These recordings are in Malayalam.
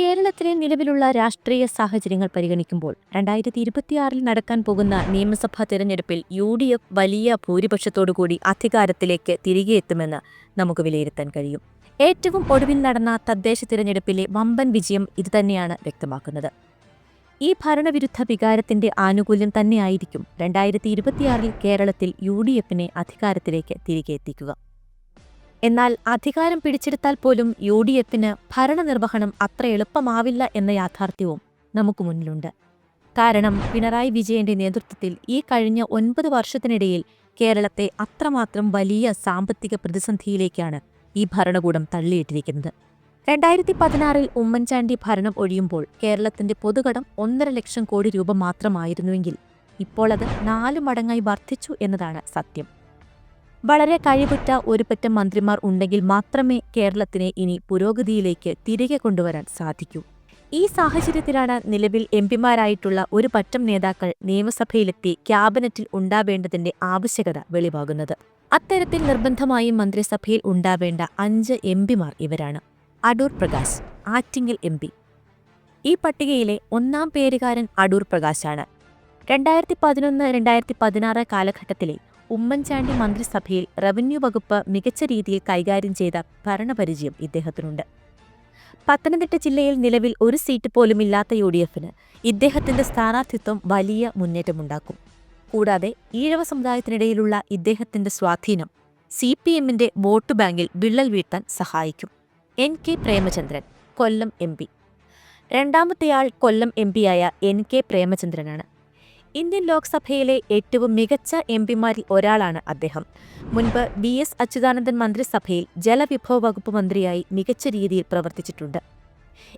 കേരളത്തിലെ നിലവിലുള്ള രാഷ്ട്രീയ സാഹചര്യങ്ങൾ പരിഗണിക്കുമ്പോൾ രണ്ടായിരത്തി ഇരുപത്തിയാറിൽ നടക്കാൻ പോകുന്ന നിയമസഭാ തെരഞ്ഞെടുപ്പിൽ യു ഡി എഫ് വലിയ ഭൂരിപക്ഷത്തോടുകൂടി അധികാരത്തിലേക്ക് തിരികെ എത്തുമെന്ന് നമുക്ക് വിലയിരുത്താൻ കഴിയും. ഏറ്റവും ഒടുവിൽ നടന്ന തദ്ദേശ തിരഞ്ഞെടുപ്പിലെ വമ്പൻ വിജയം ഇതുതന്നെയാണ് വ്യക്തമാക്കുന്നത്. ഈ ഭരണവിരുദ്ധ വികാരത്തിന്റെ ആനുകൂല്യം തന്നെയായിരിക്കും രണ്ടായിരത്തി ഇരുപത്തിയാറിൽ കേരളത്തിൽ യു ഡി എഫിനെ അധികാരത്തിലേക്ക് തിരികെ എത്തിക്കുക. എന്നാൽ അധികാരം പിടിച്ചെടുത്താൽ പോലും യു ഡി എഫിന് ഭരണനിർവഹണം അത്ര എളുപ്പമാവില്ല എന്ന യാഥാർത്ഥ്യവും നമുക്ക് മുന്നിലുണ്ട്. കാരണം പിണറായി വിജയന്റെ നേതൃത്വത്തിൽ ഈ കഴിഞ്ഞ ഒൻപത് വർഷത്തിനിടയിൽ കേരളത്തെ അത്രമാത്രം വലിയ സാമ്പത്തിക പ്രതിസന്ധിയിലേക്കാണ് ഈ ഭരണകൂടം തള്ളിയിട്ടിരിക്കുന്നത്. രണ്ടായിരത്തി പതിനാറിൽ ഉമ്മൻചാണ്ടി ഭരണം ഒഴിയുമ്പോൾ കേരളത്തിന്റെ പൊതുകടം ഒന്നര ലക്ഷം കോടി രൂപ മാത്രമായിരുന്നുവെങ്കിൽ ഇപ്പോൾ അത് നാലു മടങ്ങായി വർദ്ധിച്ചു എന്നതാണ് സത്യം. വളരെ കഴിവുറ്റ ഒരു പറ്റം മന്ത്രിമാർ ഉണ്ടെങ്കിൽ മാത്രമേ കേരളത്തിനെ ഇനി പുരോഗതിയിലേക്ക് തിരികെ കൊണ്ടുവരാൻ സാധിക്കൂ. ഈ സാഹചര്യത്തിലാണ് നിലവിൽ എംപിമാരായിട്ടുള്ള ഒരു പറ്റം നേതാക്കൾ നിയമസഭയിലെത്തി ക്യാബിനറ്റിൽ ഉണ്ടാവേണ്ടതിന്റെ ആവശ്യകത വെളിവാകുന്നത്. അത്തരത്തിൽ നിർബന്ധമായും മന്ത്രിസഭയിൽ ഉണ്ടാവേണ്ട അഞ്ച് എംപിമാർ ഇവരാണ്. അടൂർ പ്രകാശ് ആറ്റിങ്ങൽ എം ഈ പട്ടികയിലെ ഒന്നാം പേരുകാരൻ അടൂർ പ്രകാശാണ്. രണ്ടായിരത്തി പതിനൊന്ന് രണ്ടായിരത്തി പതിനാറ് കാലഘട്ടത്തിലെ ഉമ്മൻചാണ്ടി മന്ത്രിസഭയിൽ റവന്യൂ വകുപ്പ് മികച്ച രീതിയിൽ കൈകാര്യം ചെയ്ത ഭരണപരിചയം ഇദ്ദേഹത്തിനുണ്ട്. പത്തനംതിട്ട ജില്ലയിൽ നിലവിൽ ഒരു സീറ്റ് പോലുമില്ലാത്ത യു ഡി എഫിന് ഇദ്ദേഹത്തിന്റെ സ്ഥാനാർത്ഥിത്വം വലിയ മുന്നേറ്റമുണ്ടാക്കും. കൂടാതെ ഈഴവ സമുദായത്തിനിടയിലുള്ള ഇദ്ദേഹത്തിന്റെ സ്വാധീനം സി പി എമ്മിന്റെ വോട്ട് ബാങ്കിൽ വിള്ളൽ വീഴ്ത്താൻ സഹായിക്കും. N K Premachandran Kollam M P. രണ്ടാമത്തെയാൾ Kollam M പിയായ എൻ കെ പ്രേമചന്ദ്രനാണ്. ഇന്ത്യൻ ലോക്സഭയിലെ ഏറ്റവും മികച്ച എം പിമാരിൽ ഒരാളാണ് അദ്ദേഹം. മുൻപ് ബി എസ് അച്യുതാനന്ദൻ മന്ത്രിസഭയിൽ ജലവിഭവ വകുപ്പ് മന്ത്രിയായി മികച്ച രീതിയിൽ പ്രവർത്തിച്ചിട്ടുണ്ട്.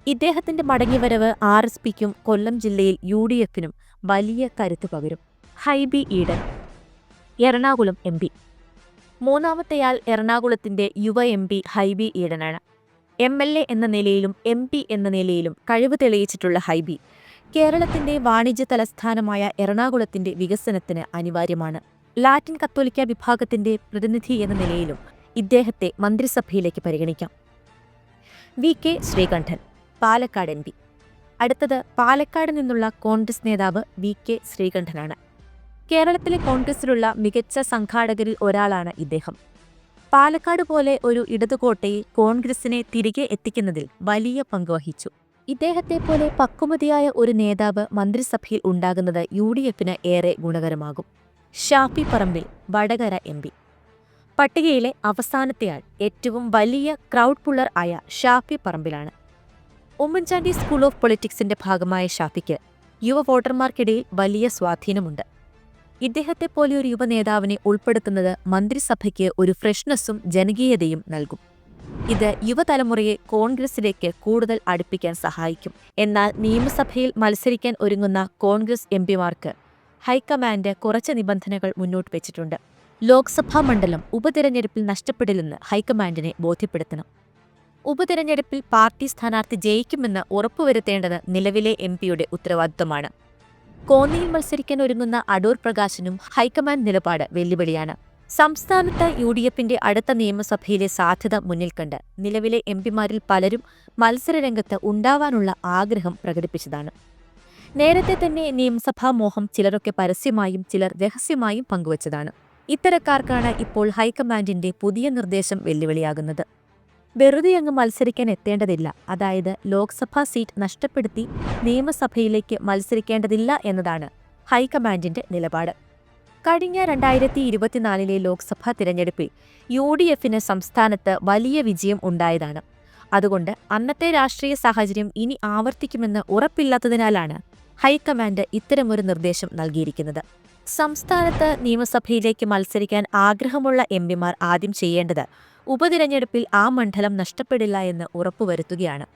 ഇദ്ദേഹത്തിന്റെ മടങ്ങിവരവ് ആർ എസ് പിക്കും കൊല്ലം ജില്ലയിൽ യു ഡി എഫിനും വലിയ കരുത്ത് പകരും. Hibi Eden Ernakulam M P. മൂന്നാമത്തെയാൾ എറണാകുളത്തിന്റെ യുവ എം പി ഹൈബി ഈഡനാണ്. എം എൽ എ എന്ന നിലയിലും എം പി എന്ന നിലയിലും കഴിവ് തെളിയിച്ചിട്ടുള്ള ഹൈബി. കേരളത്തിന്റെ വാണിജ്യ തലസ്ഥാനമായ എറണാകുളത്തിന്റെ വികസനത്തിന് അനിവാര്യമാണ്. ലാറ്റിൻ കത്തോലിക്ക വിഭാഗത്തിന്റെ പ്രതിനിധി എന്ന നിലയിലും ഇദ്ദേഹത്തെ മന്ത്രിസഭയിലേക്ക് പരിഗണിക്കാം. V. K. Sreekandan Palakkad M P. അടുത്തത് പാലക്കാട് നിന്നുള്ള കോൺഗ്രസ് നേതാവ് വി. കെ. ശ്രീകണ്ഠനാണ്. കേരളത്തിലെ കോൺഗ്രസിലുള്ള മികച്ച സംഘാടകരിൽ ഒരാളാണ് ഇദ്ദേഹം. പാലക്കാട് പോലെ ഒരു ഇടതുകോട്ടയിൽ കോൺഗ്രസിനെ തിരികെ എത്തിക്കുന്നതിൽ വലിയ പങ്ക് വഹിച്ചു. ഇദ്ദേഹത്തെ പോലെ പക്വമതിയായ ഒരു നേതാവ് മന്ത്രിസഭയിൽ ഉണ്ടാകുന്നത് യു ഡി എഫിന് ഏറെ ഗുണകരമാകും. Shafi Parambil Vadakara M P. പട്ടികയിലെ അവസാനത്തെയാൾ ഏറ്റവും വലിയ ക്രൗഡ് പുള്ളർ ആയ ഷാഫി പറമ്പിലാണ്. ഉമ്മൻചാണ്ടി സ്കൂൾ ഓഫ് പൊളിറ്റിക്സിന്റെ ഭാഗമായ ഷാഫിക്ക് യുവ വോട്ടർമാർക്കിടയിൽ വലിയ സ്വാധീനമുണ്ട്. ഇദ്ദേഹത്തെ പോലെ ഒരു യുവ നേതാവിനെ ഉൾപ്പെടുത്തുന്നത് മന്ത്രിസഭയ്ക്ക് ഒരു ഫ്രഷ്നെസ്സും ജനകീയതയും നൽകും. ഇത് യുവതലമുറയെ കോൺഗ്രസിലേക്ക് കൂടുതൽ അടുപ്പിക്കാൻ സഹായിക്കും. എന്നാൽ നിയമസഭയിൽ മത്സരിക്കാൻ ഒരുങ്ങുന്ന കോൺഗ്രസ് എം പിമാർക്ക് ഹൈക്കമാൻഡ് കുറച്ച് നിബന്ധനകൾ മുന്നോട്ട് വെച്ചിട്ടുണ്ട്. ലോക്സഭാ മണ്ഡലം ഉപതെരഞ്ഞെടുപ്പിൽ നഷ്ടപ്പെടില്ലെന്ന് ഹൈക്കമാൻഡിനെ ബോധ്യപ്പെടുത്തണം. ഉപതെരഞ്ഞെടുപ്പിൽ പാർട്ടി സ്ഥാനാർത്ഥി ജയിക്കുമെന്ന് ഉറപ്പുവരുത്തേണ്ടത് നിലവിലെ എം പിയുടെ ഉത്തരവാദിത്തമാണ് കോന്നിയിൽ മത്സരിക്കാൻ ഒരുങ്ങുന്ന അടൂർ പ്രകാശിനും ഹൈക്കമാൻഡ് നിലപാട് വെല്ലുവിളിയാണ്. സംസ്ഥാനത്ത് യു ഡി എഫിന്റെ അടുത്ത നിയമസഭയിലെ സാധ്യത മുന്നിൽ കണ്ട് നിലവിലെ എം പിമാരിൽ പലരും മത്സരരംഗത്ത് ഉണ്ടാവാനുള്ള ആഗ്രഹം പ്രകടിപ്പിച്ചതാണ്. നേരത്തെ തന്നെ നിയമസഭാ മോഹം ചിലരൊക്കെ പരസ്യമായും ചിലർ രഹസ്യമായും പങ്കുവച്ചതാണ്. ഇത്തരക്കാർക്കാണ് ഇപ്പോൾ ഹൈക്കമാൻഡിന്റെ പുതിയ നിർദ്ദേശം വെല്ലുവിളിയാകുന്നത്. വെറുതെ അങ്ങ് മത്സരിക്കാൻ എത്തേണ്ടതില്ല. അതായത് ലോക്സഭാ സീറ്റ് നഷ്ടപ്പെടുത്തി നിയമസഭയിലേക്ക് മത്സരിക്കേണ്ടതില്ല എന്നതാണ് ഹൈക്കമാൻഡിന്റെ നിലപാട്. കഴിഞ്ഞ രണ്ടായിരത്തി ഇരുപത്തിനാലിലെ ലോക്സഭാ തിരഞ്ഞെടുപ്പിൽ യു ഡി എഫിന് സംസ്ഥാനത്ത് വലിയ വിജയം ഉണ്ടായതാണ്. അതുകൊണ്ട് അന്നത്തെ രാഷ്ട്രീയ സാഹചര്യം ഇനി ആവർത്തിക്കുമെന്ന് ഉറപ്പില്ലാത്തതിനാലാണ് ഹൈക്കമാൻഡ് ഇത്തരമൊരു നിർദ്ദേശം നൽകിയിരിക്കുന്നത്. സംസ്ഥാനത്ത് നിയമസഭയിലേക്ക് മത്സരിക്കാൻ ആഗ്രഹമുള്ള എം പിമാർ ആദ്യം ചെയ്യേണ്ടത് ഉപതിരഞ്ഞെടുപ്പിൽ ആ മണ്ഡലം നഷ്ടപ്പെടില്ല എന്ന് ഉറപ്പുവരുത്തുകയാണ്.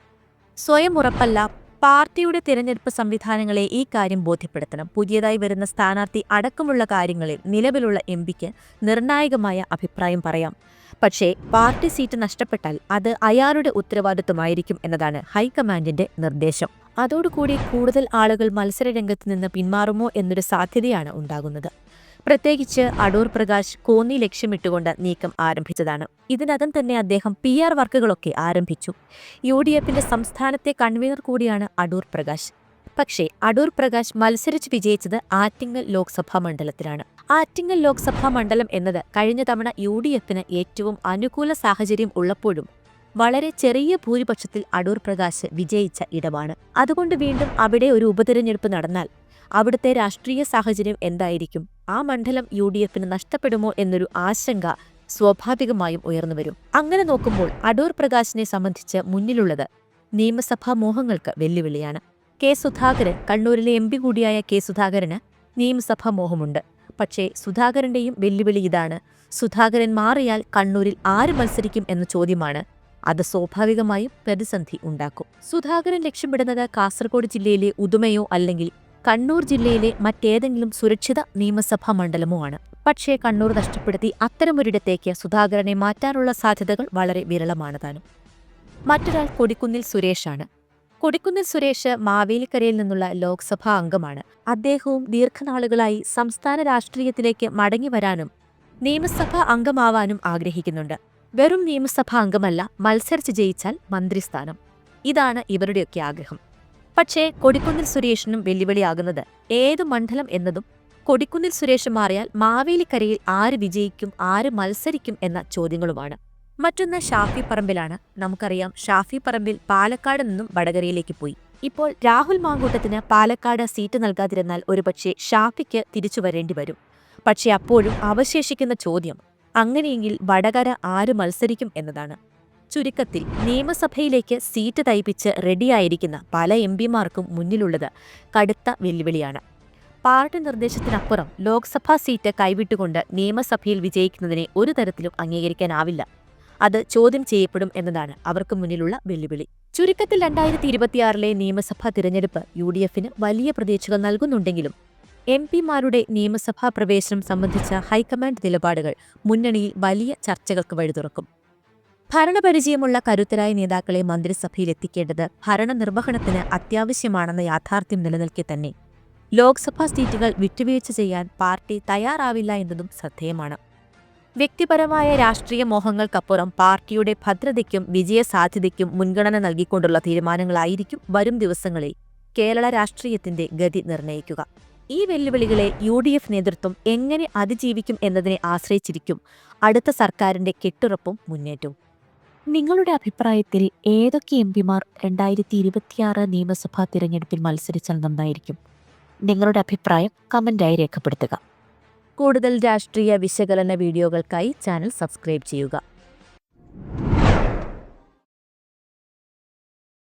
സ്വയം ഉറപ്പല്ല പാർട്ടിയുടെ തിരഞ്ഞെടുപ്പ് സംവിധാനങ്ങളെ ഈ കാര്യം ബോധ്യപ്പെടുത്തണം. പുതിയതായി വരുന്ന സ്ഥാനാർത്ഥി അടക്കമുള്ള കാര്യങ്ങളിൽ നിലവിലുള്ള എം പിക്ക് നിർണായകമായ അഭിപ്രായം പറയാം. പക്ഷേ പാർട്ടി സീറ്റ് നഷ്ടപ്പെട്ടാൽ അത് അയാളുടെ ഉത്തരവാദിത്വമായിരിക്കും എന്നതാണ് ഹൈക്കമാൻഡിന്റെ നിർദ്ദേശം. അതോടുകൂടി കൂടുതൽ ആളുകൾ മത്സരരംഗത്ത് നിന്ന് പിന്മാറുമോ എന്നൊരു സാധ്യതയാണ് ഉണ്ടാകുന്നത്. പ്രത്യേകിച്ച് അടൂർ പ്രകാശ് കോന്നി ലക്ഷ്യമിട്ടുകൊണ്ട് നീക്കം ആരംഭിച്ചതാണ്. ഇതിനകം തന്നെ അദ്ദേഹം പി ആർ വർക്കുകളൊക്കെ ആരംഭിച്ചു. യു ഡി എഫിന്റെ സംസ്ഥാനത്തെ കൺവീനർ കൂടിയാണ് അടൂർ പ്രകാശ്. പക്ഷേ അടൂർ പ്രകാശ് മത്സരിച്ച് വിജയിച്ചത് ആറ്റിങ്ങൽ ലോക്സഭാ മണ്ഡലത്തിലാണ്. ആറ്റിങ്ങൽ ലോക്സഭാ മണ്ഡലം എന്നത് കഴിഞ്ഞ തവണ യു ഡി എഫിന് ഏറ്റവും അനുകൂല സാഹചര്യം ഉള്ളപ്പോഴും വളരെ ചെറിയ ഭൂരിപക്ഷത്തിൽ അടൂർ പ്രകാശ് വിജയിച്ച ഇടമാണ്. അതുകൊണ്ട് വീണ്ടും അവിടെ ഒരു ഉപതെരഞ്ഞെടുപ്പ് നടന്നാൽ അവിടുത്തെ രാഷ്ട്രീയ സാഹചര്യം എന്തായിരിക്കും? ആ മണ്ഡലം യു ഡി എഫിന് നഷ്ടപ്പെടുമോ എന്നൊരു ആശങ്ക സ്വാഭാവികമായും ഉയർന്നുവരും അങ്ങനെ നോക്കുമ്പോൾ അടൂർ പ്രകാശിനെ സംബന്ധിച്ച് മുന്നിലുള്ളത് നിയമസഭാ മോഹങ്ങൾക്ക് വെല്ലുവിളിയാണ്. കെ സുധാകരൻ കണ്ണൂരിലെ എം പി കൂടിയായ കെ സുധാകരന് നിയമസഭാ മോഹമുണ്ട്. പക്ഷേ സുധാകരന്റെയും വെല്ലുവിളി ഇതാണ്. സുധാകരൻ മാറിയാൽ കണ്ണൂരിൽ ആര് മത്സരിക്കും എന്ന ചോദ്യമാണ്. അത് സ്വാഭാവികമായും പ്രതിസന്ധി ഉണ്ടാക്കും. സുധാകരൻ ലക്ഷ്യമിടുന്നത് കാസർഗോഡ് ജില്ലയിലെ ഉദുമയോ അല്ലെങ്കിൽ കണ്ണൂർ ജില്ലയിലെ മറ്റേതെങ്കിലും സുരക്ഷിത നിയമസഭാ മണ്ഡലമോ ആണ് പക്ഷേ കണ്ണൂർ നഷ്ടപ്പെടുത്തി അത്തരമൊരിടത്തേക്ക് സുധാകരനെ മാറ്റാനുള്ള സാധ്യതകൾ വളരെ വിരളമാണ് താനും. മറ്റൊരാൾ കൊടിക്കുന്നിൽ സുരേഷാണ്. കൊടിക്കുന്നിൽ സുരേഷ് മാവേലിക്കരയിൽ നിന്നുള്ള ലോക്സഭാ അംഗമാണ്. അദ്ദേഹവും ദീർഘനാളുകളായി സംസ്ഥാന രാഷ്ട്രീയത്തിലേക്ക് മടങ്ങി വരാനും നിയമസഭാ അംഗമാവാനും ആഗ്രഹിക്കുന്നുണ്ട്. വെറും നിയമസഭാ അംഗമല്ല മത്സരിച്ച് ജയിച്ചാൽ മന്ത്രിസ്ഥാനം. ഇതാണ് ഇവരുടെയൊക്കെ ആഗ്രഹം. പക്ഷേ കൊടിക്കുന്നിൽ സുരേഷിനും വെല്ലുവിളിയാകുന്നത് ഏതു മണ്ഡലം എന്നതും കൊടിക്കുന്നിൽ സുരേഷ് മാറിയാൽ മാവേലിക്കരയിൽ ആര് വിജയിക്കും ആര് മത്സരിക്കും എന്ന ചോദ്യങ്ങളുമാണ്. മറ്റൊന്ന് ഷാഫി പറമ്പിലാണ്. നമുക്കറിയാം ഷാഫി പറമ്പിൽ പാലക്കാട് നിന്നും വടകരയിലേക്ക് പോയി. ഇപ്പോൾ രാഹുൽ മാങ്കൂട്ടത്തിന് പാലക്കാട് സീറ്റ് നൽകാതിരുന്നാൽ ഒരുപക്ഷെ ഷാഫിക്ക് തിരിച്ചു വരേണ്ടി വരും. പക്ഷേ അപ്പോഴും അവശേഷിക്കുന്ന ചോദ്യം അങ്ങനെയെങ്കിൽ വടകര ആര് മത്സരിക്കും എന്നതാണ്. ചുരുക്കത്തിൽ നിയമസഭയിലേക്ക് സീറ്റ് തയ്പ്പിച്ച് റെഡിയായിരിക്കുന്ന പല എം പിമാർക്കും മുന്നിലുള്ളത് കടുത്ത വെല്ലുവിളിയാണ്. പാർട്ടി നിർദ്ദേശത്തിനപ്പുറം ലോക്സഭാ സീറ്റ് കൈവിട്ടുകൊണ്ട് നിയമസഭയിൽ വിജയിക്കുന്നതിനെ ഒരു തരത്തിലും അംഗീകരിക്കാനാവില്ല. അത് ചോദ്യം ചെയ്യപ്പെടും എന്നതാണ് അവർക്ക് മുന്നിലുള്ള വെല്ലുവിളി. ചുരുക്കത്തിൽ രണ്ടായിരത്തി ഇരുപത്തിയാറിലെ നിയമസഭാ തിരഞ്ഞെടുപ്പ് യു ഡി എഫിന് വലിയ പ്രതീക്ഷകൾ നൽകുന്നുണ്ടെങ്കിലും എം പിമാരുടെ നിയമസഭാ പ്രവേശനം സംബന്ധിച്ച ഹൈക്കമാൻഡ് നിലപാടുകൾ മുന്നണിയിൽ വലിയ ചർച്ചകൾക്ക് വഴിതുറക്കും. ഭരണപരിചയമുള്ള കരുത്തരായ നേതാക്കളെ മന്ത്രിസഭയിൽ എത്തിക്കേണ്ടത് ഭരണനിർവഹണത്തിന് അത്യാവശ്യമാണെന്ന യാഥാർത്ഥ്യം നിലനിൽക്കെ തന്നെ. ലോക്സഭാ സീറ്റുകൾ വിട്ടുവീഴ്ച ചെയ്യാൻ പാർട്ടി തയ്യാറാവില്ല എന്നതും ശ്രദ്ധേയമാണ്. വ്യക്തിപരമായ രാഷ്ട്രീയ മോഹങ്ങൾക്കപ്പുറം പാർട്ടിയുടെ ഭദ്രതയ്ക്കും വിജയസാധ്യതയ്ക്കും മുൻഗണന നൽകിക്കൊണ്ടുള്ള തീരുമാനങ്ങളായിരിക്കും വരും ദിവസങ്ങളിൽ കേരള രാഷ്ട്രീയത്തിന്റെ ഗതി നിർണയിക്കുക. ഈ വെല്ലുവിളികളെ യു ഡി എഫ് നേതൃത്വം എങ്ങനെ അതിജീവിക്കും എന്നതിനെ ആശ്രയിച്ചിരിക്കും അടുത്ത സർക്കാരിന്റെ കെട്ടുറപ്പും മുന്നേറ്റവും. നിങ്ങളുടെ അഭിപ്രായത്തിൽ ഏതൊക്കെ എം പിമാർ രണ്ടായിരത്തി ഇരുപത്തിയാറ് നിയമസഭാ തിരഞ്ഞെടുപ്പിൽ മത്സരിച്ചാൽ നന്നായിരിക്കും? നിങ്ങളുടെ അഭിപ്രായം കമന്റായി രേഖപ്പെടുത്തുക. കൂടുതൽ രാഷ്ട്രീയ വിശകലന വീഡിയോകൾക്കായി ചാനൽ സബ്സ്ക്രൈബ് ചെയ്യുക.